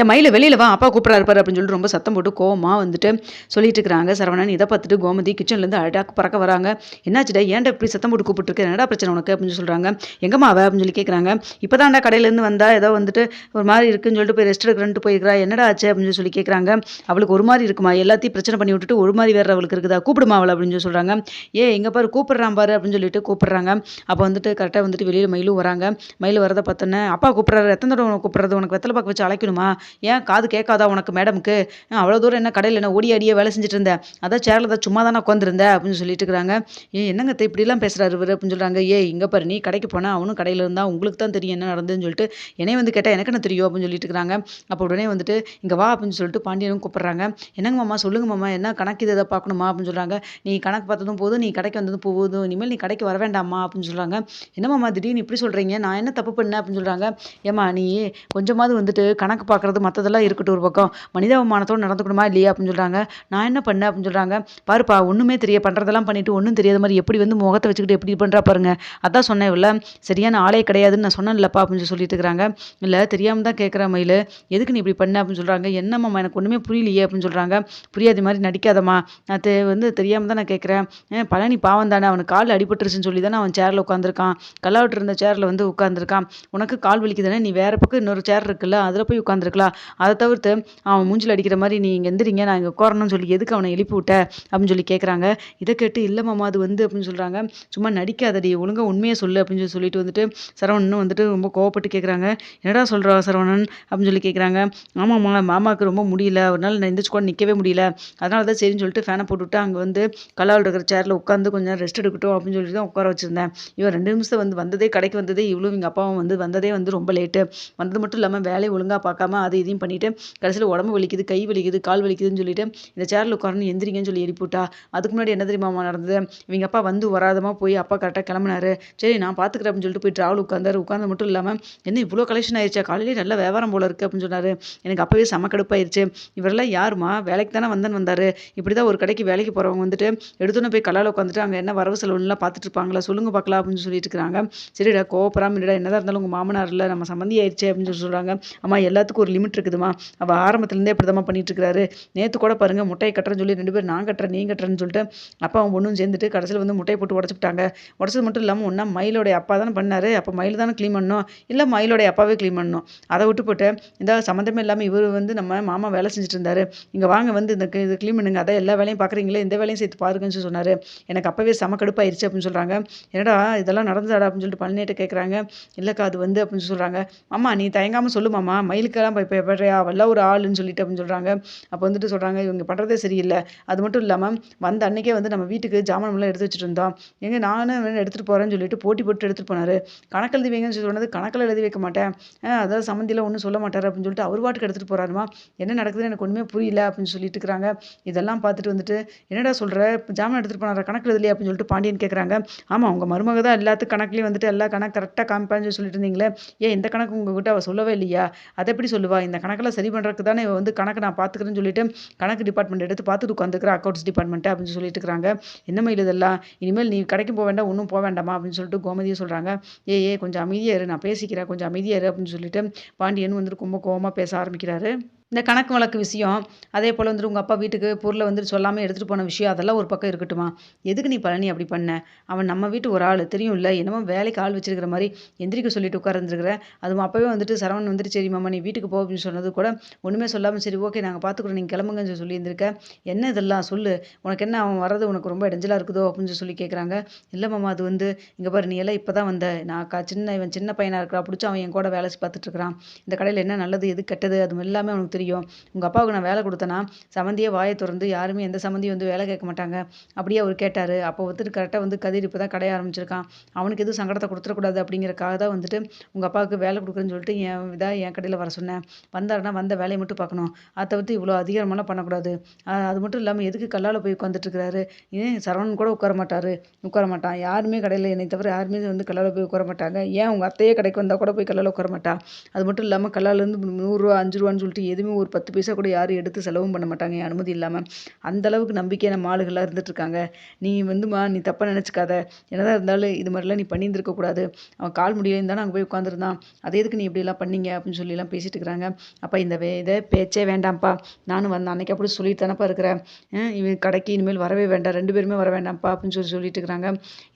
என் மயில் வெளியில் வா அப்பா கூப்பிட்றாரு பாரு அப்படின்னு சொல்லிட்டு ரொம்ப சத்தம் போட்டு கோவமாக வந்துட்டு சொல்லிட்டு இருக்கிறாங்க. சரவணன் இதை பார்த்துட்டு கோமதி கிச்சன்லேருந்து அழகாக பறக்க வராங்க. என்னாச்சுடா ஏன்டா இப்படி சத்தம் போட்டு கூப்பிட்டுருக்கு? என்னடா பிரச்சனை உனக்கு? அப்படின்னு சொல்கிறாங்க எங்கம்மா அவ? அப்படின்னு சொல்லி கேட்குறாங்க இப்போ தான்டா கடையிலேருந்து வந்தா ஏதோ வந்துட்டு ஒரு மாதிரி இருக்குன்னு சொல்லிட்டு போய் ரெஸ்ட் எடுக்கிறன்ட்டு போயிருக்கிறா என்னடா ஆச்சு? அப்படின்னு சொல்லி கேட்குறாங்க அவளுக்கு ஒரு மாதிரி இருக்குமா? எல்லாத்தையும் பிரச்சனை பண்ணி விட்டுட்டு ஒரு மாதிரி வேற அவளுக்கு இருக்குதா? கூப்பிடுமா அவள்? அப்படின்னு சொல்லி சொல்கிறாங்க ஏ எங்கே பாரு கூப்பிட்றான் பாரு அப்படின்னு சொல்லிட்டு கூப்பிட்றாங்க. அப்போ வந்துட்டு கரெக்டாக வந்துட்டு வெளியில் மயிலும் வராங்க. மயில் வரதை பார்த்தோன்னே அப்பா கூப்பிட்றாரு. எத்தனை தடவை உனக்கு கூப்பிட்றது? உனக்கு வெத்தலை பார்க்க வச்சு அழைக்கணுமா? ஏன் காது கேட்காதா உனக்கு மேடமுக்கு? அவ்வளோ தூரம் என்ன கடையில் என்ன ஓடி அடியே வேலை செஞ்சுட்டு இருந்தேன். அதான் சேரில் தான் சும்மா தானே உட்காந்துருந்தேன் அப்படின்னு சொல்லிட்டு இருக்கிறாங்க. ஏ என்னங்க இப்படிலாம் பேசுகிறாரு இவர் அப்படின்னு சொல்கிறாங்க ஏ இங்கே பாரு நீ கடைக்கு போனால் அவனும் கடையில் இருந்தால் உங்களுக்கு தான் தெரியும் என்ன நடந்ததுன்னு சொல்லிட்டு என்னைய வந்து கேட்டால் எனக்கு என்ன தெரியும் அப்படின்னு சொல்லிட்டு இருக்கிறாங்க. அப்போ உடனே வந்துட்டு இங்கே வா அப்படின்னு சொல்லிட்டு பாண்டியனும் கூப்பிட்றாங்க. என்னங்க மாமா சொல்லுங்க மாமா என்ன கணக்கு இதை பார்க்கணுமா? அப்படின்னு சொல்கிறாங்க நீ கணக்கு பார்த்ததும் போதும் நீ கடைக்கு வந்ததும் போதும் இனிமேல் நீ கடைக்கு வர வேண்டாமா அப்படின்னு சொல்கிறாங்க என்ன மாமா திடீர்னு இப்படி சொல்கிறீங்க நான் என்ன தப்பு பண்ணேன்? அப்படின்னு சொல்கிறாங்க ஏம்மா நீ கொஞ்சமாவது வந்துட்டு கணக்கு பார்க்குறது மற்றதெல்லாம் இருக்கட்டும் ஒரு பக்கம். மனிதாபிமானத்தோடு நடந்துக்கணுமா இல்லையா அப்படின்னு சொல்கிறாங்க நான் என்ன பண்ணேன் அப்படின்னு சொல்கிறாங்க பாருப்பா ஒன்றுமே தெரிய பண்ணுறதெல்லாம் பண்ணிவிட்டு ஒன்றும் தெரியாத மாதிரி எப்படி வந்து முகத்தை வச்சுக்கிட்டு எப்படி பண்ணுறா பாருங்க. அதான் சொன்னேன் இல்லை சரியான ஆளே கிடையாதுன்னு நான் சொன்னேன்லப்பா அப்படின்னு சொல்லிட்டு இருக்கிறாங்க. இல்லை தெரியாமல் தான் கேட்குற மயில். எதுக்கு நீ இப்படி பண்ண அப்படின்னு சொல்கிறாங்க என்னம்மா எனக்கு ஒன்றுமே புரியலையே அப்படின்னு சொல்கிறாங்க புரியாத மாதிரி நடிக்காதம்மா. நான் தே வந்து தெரியாமல் தான் நான் கேட்குறேன் பழனி பாவம் தானே அவனுக்கு கால் அடிபட்டுருச்சுன்னு சொல்லி தானே அவன் சேரில் உட்காந்துருக்கான் கல்லாவிட்டு இருந்த சேரில் வந்து உட்காந்துருக்கான் உனக்கு கால் வலிக்குதானே நீ வேறு பக்கம் இன்னொரு சேர் இருக்குல்ல அதில் போய் உட்காந்துருக்கலாம் அதை தவிர்த்து அவன் மூஞ்சில் அடிக்கிற மாதிரி நீ இங்கே எந்திரிங்க நான் இங்கே உட்காரணும்னு சொல்லி எதுக்கு அவனை எழுப்பி விட்ட? அப்படின்னு சொல்லி கேட்குறாங்க இதை கேட்டு இல்லை மாமா அது வந்து அப்படின்னு சொல்கிறாங்க சும்மா நடிக்காதடி ஒழுங்காக உண்மையை சொல்லு அப்படின்னு சொல்லி சொல்லிட்டு வந்துட்டு சரவணனும் வந்துட்டு ரொம்ப கோவப்பட்டு கேட்குறாங்க என்னடா சொல்கிறா சரவணன்? அப்படின்னு சொல்லி கேட்குறாங்க ஆமாம்மா மாமாவுக்கு ரொம்ப முடியல. ஒரு நாள் நான் எந்திரிச்சு கூட நிற்கவே முடியல. அதனால தான் சரின்னு சொல்லிட்டு ஃபேனை போட்டுவிட்டு அங்கே வந்து கல்லாவில் இருக்கிற சேரில் உட்காந்து கொஞ்சம் ரெஸ்ட் எடுக்கட்டும் அப்படின்னு சொல்லி தான் உட்கார வச்சுருந்தேன். இவன் ரெண்டு நிமிஷம் வந்து வந்ததே கடைக்கு வந்ததே இவ்வளோ எங்கள் அப்பாவும் வந்து வந்ததே வந்து ரொம்ப லேட்டு வந்தது மட்டும் இல்லாமல் வேலையை ஒழுங்காக பார்க்காம அதை இதையும் பண்ணிவிட்டு கடைசியில் உடம்பு வலிக்குது கை வலிக்குது கால் வலிக்குதுன்னு சொல்லிட்டு இந்த சேரில் உட்காரணும் எந்திரிங்கன்னு சொல்லி எழுப்பிவிட்டா அதுக்கு முன்னாடி என்ன தெரியுமாமா நடந்தது? இவங்க அப்பா வந்து வராதமா போய் அப்பா கரெக்டாக கிளம்புனாரு. சரி நான் பார்த்துக்கிறேன் அப்படின்னு சொல்லிட்டு போய் ட்ராவல் உட்காந்தாரு உட்காந்து மட்டும் இல்லாமல் என்ன இவ்வளோ கலெக்ஷன் ஆயிடுச்சா காலையிலே நல்ல வியாபாரம் போல இருக்குது அப்படின்னு சொன்னார். எனக்கு அப்போவே செம கடுப்பாயிருச்சு. இவரெல்லாம் யாருமா வேலைக்கு தானே வந்தேன்னு வந்தார். இப்படி தான் ஒரு கடைக்கு வேலைக்கு போகிறவங்க வந்துட்டு எடுத்தோன்னே போய் கலால் உட்காந்துட்டு அங்கே என்ன வரவு செலவுலாம் பார்த்துட்டு இருப்பாங்களா? சொல்லுங்க பார்க்கலாம் அப்படின்னு சொல்லிட்டு இருக்காங்க. சரிடா கோவப்படாமல் இல்லடா என்னதான் இருந்தாலும் உங்கள் மாமனார் இல்லை நம்ம சம்மந்தி ஆயிடுச்சு அப்படின்னு சொல்லி சொல்கிறாங்க அம்மா எல்லாத்துக்கும் ஒரு லிமிட் இருக்குதுமா? அவள் ஆரம்பத்துலேருந்தே இப்படி தான் பண்ணிட்டு நேற்று கூட பாருங்கள் முட்டையை கட்டுறேன்னு சொல்லி ரெண்டு பேரும் நான் கட்டுறேன் நீ கட்டுறேன்னு சொல்லிட்டு அப்பா அவன் ஒன்றும் சேர்ந்துட்டு கடைசியில் வந்து முட்டையை போட்டு உடச்சிட்டாங்க உடச்சது மட்டும் இல்லாமல் ஒன்றா மயிலோடைய அப்பா தானே பண்ணாரு. அப்போ மயில் தானே க்ளீன் பண்ணணும். இல்லை மயிலோடைய அப்பாவே க்ளீன் பண்ணணும். அதை விட்டு போட்டு இந்த சம்மந்தமே இல்லாமல் இவர் வந்து நம்ம மாமா வேலை செஞ்சுட்டு இருந்தாரு. இங்கே வாங்க வந்து இந்த இது க்ளீன் பண்ணுங்க. அதான் எல்லா வேலையும் பார்க்குறீங்களே இந்த வேலையும் சேர்த்து பாருங்கன்னு சொல்லி சொன்னார். எனக்கு அப்போவே செம கடுப்பாயிருச்சு அப்படின்னு சொல்கிறாங்க என்னடா இதெல்லாம் நடந்தாடா அப்படின்னு சொல்லிட்டு பழனிட்டு கேட்குறாங்க இல்லைக்கா அது வந்து அப்படின்னு சொல்கிறாங்க அம்மா நீ தயங்காமல் சொல்லுமாம்மா மயிலுக்கெல்லாம் இப்போ எப்படியா அவெல்லாம் ஒரு ஆளுன்னு சொல்லிட்டு அப்படின்னு சொல்கிறாங்க அப்போ வந்துட்டு சொல்கிறாங்க இவங்க பண்ணுறதே சரியில்லை. அது மட்டும் இல்லாமல் வந்த அன்னைக்கே வந்து நம்ம வீட்டுக்கு ஜாமான்லாம் எடுத்து வச்சுட்டு இருந்தோம் எங்கே நானும் எடுத்துகிட்டு போகிறேன்னு சொல்லிட்டு போட்டி போட்டு எடுத்துகிட்டு போனார். கணக்கு எழுதி வைங்கன்னு சொல்லி சொன்னது கணக்கில் எழுதி வைக்க மாட்டேன். அதாவது சம்மந்தியில் ஒன்றும் சொல்ல மாட்டார் அப்படின்னு சொல்லிட்டு அவர் பாட்டுக்கு எடுத்துகிட்டு போகிறாருமா என்ன நடக்குதுன்னு எனக்கு ஒன்றுமே புரியல அப்படின்னு சொல்லிட்டு இருக்கிறாங்க. இதெல்லாம் பார்த்துட்டு வந்துட்டு என்னடா சொல்கிற ஜாமான் எடுத்துகிட்டு போனாரா? கணக்கு எழுதலையே அப்படின்னு சொல்லிட்டு பாண்டியன் கேட்குறாங்க ஆமாம் உங்கள் மருமக தான் எல்லாத்துக்கும் கணக்குலேயும் வந்துட்டு எல்லா கணக்கு கரெக்டாக காமிப்பான்னு சொல்லி சொல்லிட்டு இருந்தீங்களே. ஏன் இந்த கணக்கு உங்ககிட்ட அவள் சொல்லவே இல்லையா? அதை எப்படி சொல்லுவா? இந்த கணக்கெல்லாம் சரி பண்ணுறதுக்கு தானே இவள் வந்து கணக்கு நான் பார்த்துக்கிறேன்னு சொல்லிட்டு கணக்கு டிபார்ட்மெண்ட் எடுத்து பார்த்துட்டு உட்காந்துக்கிற அக்கௌண்ட்ஸ் டிபார்ட்மெண்ட் அப்படின்னு சொல்லிட்டு இருக்காங்க என்ன மயில் இதெல்லாம்? இனிமேல் நீ கடைக்கு போக வேண்டாம் ஒன்றும் போக வேண்டாமா? அப்படின்னு சொல்லிட்டு கோமதியும் சொல்கிறாங்க ஏ ஏ கொஞ்சம் அமைதியாக இரு நான் பேசிக்கிறேன் கொஞ்சம் அமைதியாக இரு அப்படின்னு சொல்லிட்டு பாண்டியன் வந்துட்டு ரொம்ப கோபமாக பேச ஆரம்பிக்கிறாரு. இந்த கணக்கு வழக்கு விஷயம் அதே போல் வந்துட்டு உங்கள் அப்பா வீட்டுக்கு பொருளை வந்துட்டு சொல்லாமல் எடுத்துகிட்டு போன விஷயம் அதெல்லாம் ஒரு பக்கம் இருக்கட்டுமா? எதுக்கு நீ பழனி அப்படி பண்ண? அவன் நம்ம வீட்டு ஒரு ஆள் தெரியும் இல்லை? என்னமோ வேலைக்கு ஆள் வச்சிருக்கிற மாதிரி எந்திரிக்க சொல்லிட்டு உட்கார்ந்துருக்குற. அதுவும் அப்போவே வந்துட்டு சரவணன் வந்துட்டு சரி மாமா நீ வீட்டுக்கு போ அப்படின்னு சொன்னது கூட ஒன்றுமே சொல்லாமல் சரி ஓகே நாங்கள் பார்த்துக்குறோம் நீங்கள் கிளம்புங்கன்னு சொல்லி சொல்லியிருந்திருக்க. என்ன இதெல்லாம்? சொல்லு. உனக்கு என்ன அவன் வர்றது உனக்கு ரொம்ப இடைஞ்சலாக இருக்குதோ? அப்படின்னு சொல்லி கேட்குறாங்க இல்லை மாமா அது வந்து இங்கே பாரு நீ எல்லாம் இப்போ தான் வந்த. நான் கா சின்ன இவன் சின்ன பையனாக இருக்கிறா பிடிச்சி அவன் என் கூட வேலை பார்த்துட்டு இருக்கிறான். இந்த கடையில் என்ன நல்லது எது கெட்டது அது எல்லாமே அவனுக்கு தெரியும். உங்கள் அப்பாவுக்கு நான் வேலை கொடுத்தேன்னா சம்மந்தியே வாயை திறந்து யாருமே எந்த சம்மந்தியும் வந்து வேலை கேட்க மாட்டாங்க. அப்படியே அவர் கேட்டார். அப்போ வந்துட்டு கரெக்டாக வந்து கதிர் இப்போ தான் கடைய ஆரம்பிச்சிருக்கான். அவனுக்கு எதுவும் சங்கடத்தை கொடுத்துடக்கூடாது அப்படிங்கிறக்காக தான் வந்துட்டு உங்கள் அப்பாவுக்கு வேலை கொடுக்குறேன்னு சொல்லிட்டு என் இதாக என் கடையில் வர சொன்னேன். வந்தாருன்னா வந்த வேலையை மட்டும் பார்க்கணும். அதை தவிர்த்து இவ்வளோ அதிகாரமெல்லாம் பண்ணக்கூடாது. அது மட்டும் இல்லாமல் எதுக்கு கல்லால் போய் உட்காந்துட்ருக்கிறாரு ஏன் சரவணன் கூட உட்கார மாட்டார்? உட்கார மாட்டான். யாருமே கடையில் என்னை தவிர யாருமே வந்து கல்லால் போய் உட்கார மாட்டாங்க. ஏன் உங்கள் அத்தையே கடைக்கு வந்தால் கூட போய் கல்லால் உட்கார மாட்டா? அது மட்டும் இல்லாமல் கல்லாலேருந்து நூறுரூவா அஞ்சு ரூபான்னு சொல்லிட்டு எதுவுமே எதுவுமே ஒரு பத்து பைசா கூட யாரும் எடுத்து செலவும் பண்ண மாட்டாங்க. என் அனுமதி இல்லாமல் அந்த அளவுக்கு நம்பிக்கையான ஆளுகள்லாம் இருந்துகிட்ருக்காங்க நீ வந்துமா நீ தப்பாக நினச்சிக்காத. என்னதான் இருந்தாலும் இது மாதிரிலாம் நீ பண்ணியிருந்துருக்கக்கூடாது அவன் கால் முடியலைன்னு தானே அங்கே போய் உட்காந்துருந்தான் அதே எதுக்கு நீ இப்படிலாம் பண்ணீங்க? அப்படின்னு சொல்லிலாம் பேசிகிட்டு இருக்கிறாங்க அப்போ இந்த வே இதை பேச்சே வேண்டாம்ப்பா. நானும் வந்தேன் அன்னைக்கு அப்படி சொல்லிட்டு தானப்பா இருக்கிறேன். இவன் கடைக்கு இனிமேல் வரவே வேண்டாம். ரெண்டு பேருமே வர வேண்டாம்ப்பா அப்படின்னு சொல்லி சொல்லிட்டு இருக்கிறாங்க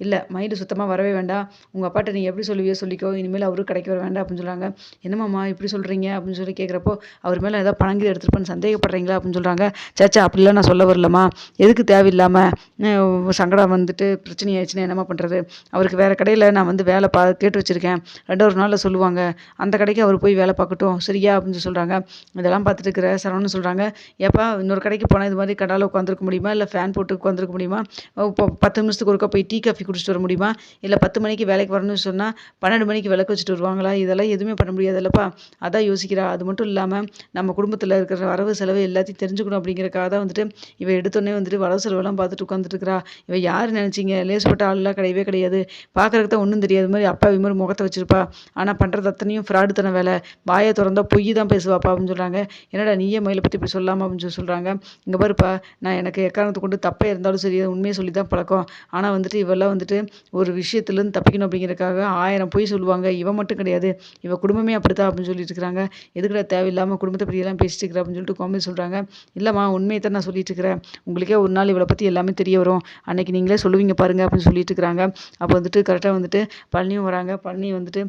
இல்லை மைண்டு சுத்தமாக வரவே வேண்டாம். உங்கள் அப்பாட்ட நீ எப்படி சொல்லுவியோ சொல்லிக்கோ. இனிமேல் அவரும் கடைக்கு வர வேண்டாம் அப்படின்னு சொல்கிறாங்க என்னம்மாம்மா இப்படி சொல்கிறீங்க அப்படின்னு சொல்லி கேட்குறப்போ அவர் மேலே ஏதாவது பணங்கி எடுத்துருப்பேன்னு சந்தேகப்படுறீங்களா அப்படின்னு சொல்கிறாங்க சேச்சா அப்படிலாம் நான் சொல்ல வரலம்மா. எதுக்கு தேவையில்லாமல் சங்கடம் வந்துட்டு பிரச்சனை ஆயிடுச்சுன்னா என்னம்மா பண்ணுறது அவருக்கு வேறு கடையில் நான் வந்து வேலை பா கேட்டு வச்சுருக்கேன். ரெண்டு ஒரு நாளில் சொல்லுவாங்க. அந்த கடைக்கு அவர் போய் வேலை பார்க்கட்டும். சரியா அப்படின்னு சொல்கிறாங்க இதெல்லாம் பார்த்துட்டு இருக்கிற சரவணன் சொல்கிறாங்க ஏப்பா இன்னொரு கடைக்கு போனால் இது மாதிரி கடாவில் உட்காந்துருக்க முடியுமா? இல்லை ஃபேன் போட்டு உட்காந்துருக்க முடியுமா? இப்போ பத்து நிமிஷத்துக்கு ஒருக்கா போய் டீ காஃபி குடிச்சிட்டு வர முடியுமா? இல்லை பத்து மணிக்கு வேலைக்கு வரணும்னு சொன்னால் பன்னெண்டு மணிக்கு விளக்கு வச்சுட்டு வருவாங்களா? இதெல்லாம் எதுவுமே பண்ண முடியாது இல்லைப்பா அதான் யோசிக்கிறா. அது மட்டும் இல்லாமல் நம்ம நம்ம குடும்பத்தில் இருக்கிற வரவு செலவு எல்லாத்தையும் தெரிஞ்சுக்கணும் அப்படிங்கிறக்காக தான் வந்துட்டு இவ எடுத்தோடனே வந்துட்டு வரவு செலவெல்லாம் பார்த்துட்டு உட்காந்துட்டு இருக்கிறா இவ யார் நினச்சிங்க? லேசுப்பட்ட ஆள்லாம் கிடையவே கிடையாது. பார்க்குறதுக்கு தான் ஒன்றும் தெரியாது. மாதிரி அப்பா இது மாதிரி முகத்தை வச்சிருப்பா. ஆனால் பண்ணுறது அத்தனையும் ஃப்ராடு வேலை. வாயை திறந்தா பொய் தான் பேசுவாப்பா அப்படின்னு சொல்கிறாங்க என்னடா நீயே மயிலை பற்றி இப்படி சொல்லாமல் அப்படின்னு சொல்லி சொல்கிறாங்க இங்கே பாருப்பா நான் எனக்கு எக்காரணத்தை கொண்டு தப்பே இருந்தாலும் சரி உண்மையை சொல்லி தான் பழக்கம். ஆனால் வந்துட்டு இவெல்லாம் வந்துட்டு ஒரு விஷயத்துலேருந்து தப்பிக்கணும் அப்படிங்கிறதுக்காக ஆயிரம் பொய் சொல்லுவாங்க. இவன் மட்டும் கிடையாது. இவ குடும்பமே அப்படித்தான் அப்படின்னு சொல்லிட்டு இருக்கிறாங்க. எதுக்குடா தேவையில்லாமல் குடும்பத்தை மாதிரியெல்லாம் பேசிட்டு இருக்கிற அப்படின்னு சொல்லிட்டு கோமதி சொல்கிறாங்க இல்லைம்மா உண்மையை தான் நான் சொல்லிட்டு இருக்கிறேன் உங்களுக்கே ஒரு நாள் இவளை பற்றி எல்லாமே தெரிய வரும். அன்னைக்கு நீங்களே சொல்லுவீங்க பாருங்க அப்படின்னு சொல்லிட்டு இருக்கிறாங்க அப்போ வந்துட்டு கரெக்டாக வந்துட்டு பழனியும் வராங்க. பழனி வந்துட்டு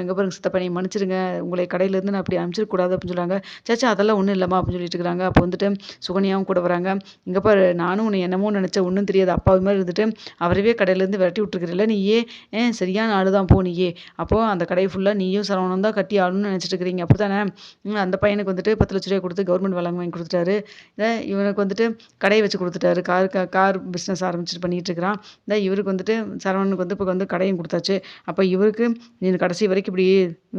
எங்கே பாருங்க சித்தப்பா நீ மன்னிச்சிடுங்க உங்களை கடையிலேருந்து நான் அப்படி அனுப்பிச்சிடக்கூடாது அப்படின்னு சொல்கிறாங்க சேச்சா அதெல்லாம் ஒன்றும் இல்லைம்மா அப்படின்னு சொல்லிட்டு இருக்கிறாங்க அப்போ வந்துட்டு சுகன்யாவும் கூட வராங்க. இங்கே பாரு நானும் உன்னை என்னமோ நினச்ச ஒன்றும் தெரியாது. அப்பாவு மாதிரி இருந்துட்டு அவரவே கடையிலேருந்து விரட்டி விட்டுருக்குறல நீயே. ஏன் சரியான ஆள் தான் போ நீயே. அப்போது அந்த கடையை ஃபுல்லாக நீயும் சரவணம் தான் கட்டி ஆளுன்னு நினச்சிட்டு இருக்கிறீங்க அப்படி தானே அந்த பையனுக்கு வந்துட்டு பத்து லட்ச ரூபாய் கொடுத்து கவர்மெண்ட் வளங்க வாங்கி கொடுத்துட்டாரு. இவனுக்கு வந்துட்டு கடையை வச்சு கொடுத்துட்டாரு. கார் கார் பிஸ்னஸ் ஆரம்பிச்சுட்டு பண்ணிகிட்டு இருக்கிறான். இந்த இவருக்கு வந்துட்டு சரவணனுக்கு வந்து இப்போ வந்து கடையும் கொடுத்தாச்சு. அப்போ இவருக்கு நீ கடைசி வரைக்கும் இப்படி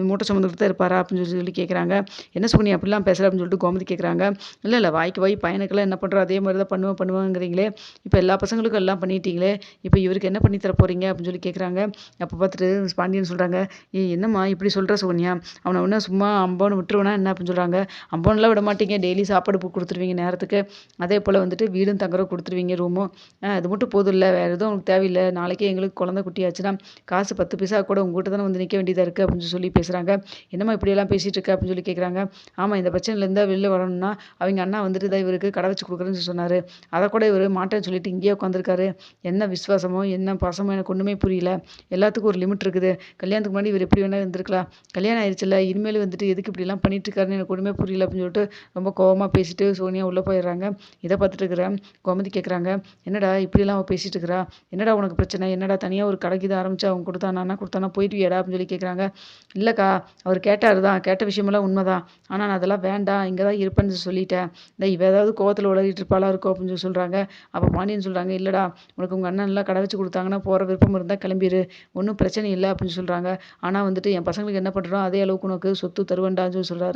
மூட்டை சுமந்துக்கிட்டு தான் இருப்பாரா அப்படின்னு சொல்லி சொல்லி கேட்குறாங்க என்ன சுகனி அப்படிலாம் பேசுகிற அப்படின்னு சொல்லிட்டு கோமதி கேட்குறாங்க இல்லை இல்லை வாய்க்கு வாய் பையனுக்கெல்லாம் என்ன பண்ணுறோம் அதே மாதிரி தான் பண்ணுவேன் பண்ணுவாங்கிறீங்களே. இப்போ எல்லா பசங்களுக்கும் எல்லாம் பண்ணிட்டீங்களே. இப்போ இவருக்கு என்ன பண்ணி தர போகிறீங்க அப்படின்னு சொல்லி கேட்குறாங்க அப்போ பார்த்துட்டு பாண்டியன் சொல்கிறாங்க ஏ என்னம்மா இப்படி சொல்கிற சுகன்யா? அவனை ஒன்றும் சும்மா அம்போன்னு விட்டுருவனா என்ன? அப்படின்னு சொல்கிறாங்க அம்போன்லாம் விட மாட்டீங்க. டெய்லி சாப்பாடு கொடுத்துருவீங்க நேரத்துக்கு. அதே போல் வந்துட்டு வீடும் தங்குறோம் கொடுத்துருவீங்க ரூமும். அது மட்டும் போதும் இல்லை. வேறு எதுவும் உங்களுக்கு தேவையில்லை. நாளைக்கே எங்களுக்கு குழந்தை குட்டி ஆச்சுன்னா காசு பத்து பைசா கூட உங்கள்கிட்ட தானே வந்து நிற்க வேண்டியதாக இருக்குது அப்படின்னு சொல்லி பேசுகிறாங்க என்னம்மா இப்படியெல்லாம் பேசிகிட்டு இருக்க அப்படின்னு சொல்லி கேட்குறாங்க ஆமாம் இந்த பிரச்சனையிலேருந்து வெளில வரணும்னா அவங்க அண்ணா வந்துட்டு தான் இவருக்கு கடை வச்சு கொடுக்குறேன்னு சொன்னார். அதை கூட இவர் மாட்டேன்னு சொல்லிட்டு இங்கேயே உட்காந்துருக்காரு என்ன விசுவாசமோ என்ன பாசமோ எனக்கு ஒன்றுமே புரியல. எல்லாத்துக்கும் ஒரு லிமிட் இருக்குது. கல்யாணத்துக்கு முன்னாடி இவர் எப்படி வேணால் இருந்திருக்கலாம். கல்யாணம் ஆயிடுச்சுல இனிமேல் வந்துட்டு எதுக்கு இப்படிலாம் பண்ணிட்டு இருக்காருன்னு எனக்கு ஒன்றுமே புரியல. அப்படின்னு சொல்லிட்டு ரொம்ப கோவமாக பேசிட்டு சோனியா உள்ளே போயிடுறாங்க. இதை பார்த்துட்டு இருக்கிறேன் கோமதி கேட்குறாங்க என்னடா இப்படிலாம் அவள் பேசிட்டு இருக்கிறா? என்னடா உனக்கு பிரச்சனை? என்னடா தனியாக ஒரு கடைக்கு இதை ஆரம்பிச்சு அவங்க கொடுத்தானா கொடுத்தானா? போயிட்டு ஏடா அப்படின்னு சொல்லி கேட்குறாங்க இல்லைக்கா அவர் கேட்டார் தான். கேட்ட விஷயமெல்லாம் உண்மைதான். ஆனால் நான் அதெல்லாம் வேண்டாம். இங்கே தான் இருப்பேன்னு சொல்லிட்டேன். இந்த இவ ஏதாவது கோவத்தில் உலகிட்டு இருப்பாளா இருக்கும் அப்படின்னு சொல்லி சொல்கிறாங்க அப்போ பாண்டியன் சொல்கிறாங்க இல்லைடா உனக்கு உங்கள் அண்ணன்லாம் கடை வச்சு கொடுத்தாங்கன்னா போகிற விருப்பம் இருந்தால் கிளம்பிடு ஒன்றும் பிரச்சனை இல்லை அப்படின்னு சொல்கிறாங்க ஆனால் வந்துட்டு என் பசங்களுக்கு என்ன பண்ணுறோம் அதே அளவுக்கு உனக்கு சொத்து தருவேண்டான்னு சொல்லி சொல்கிறாரு